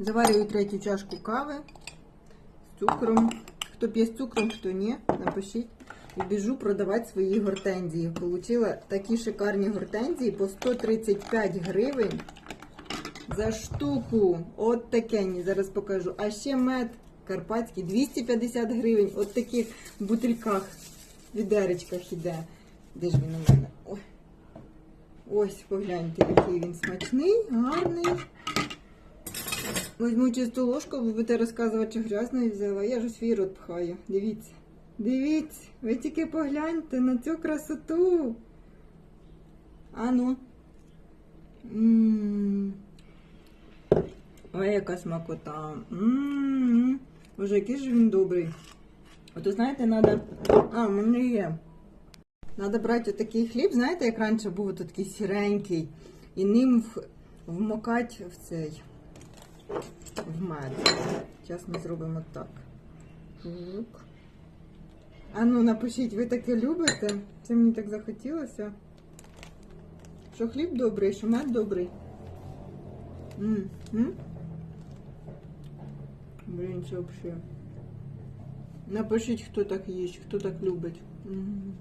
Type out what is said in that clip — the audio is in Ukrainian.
Заварюю третю чашку кави з цукром. Хто п'є з цукром, хто ні, напишіть. І біжу продавати свої гортензії. Получила такі шикарні гортензії по 135 гривень за штуку. От такені, зараз покажу. А ще мед карпатський 250 гривень. От таких бутильках, відеречках іде. Де ж він у мене? Ой. Ось, погляньте, який він смачний, гарний. Возьму чисту ложку, ви будете розказувати, чи грязної взяла. Я ж у свій рот пхаю. Дивіться. Дивіться, ви тільки погляньте на цю красоту. Ану. Ой, яка смакота. Боже, який ж він добрий. Ото знаєте, треба. А, в мене є. Треба брати отакий хліб, знаєте, як раніше був такий сіренький, і ним вмокати в цей в мед. Зараз ми зробимо так. Жук. А ну напишіть, ви таке любите? Це мені так захотілося. Що хліб добрий, що мед добрий. М, м? Блін, це взагалі. Напишіть, хто так їсть, хто так любить. М.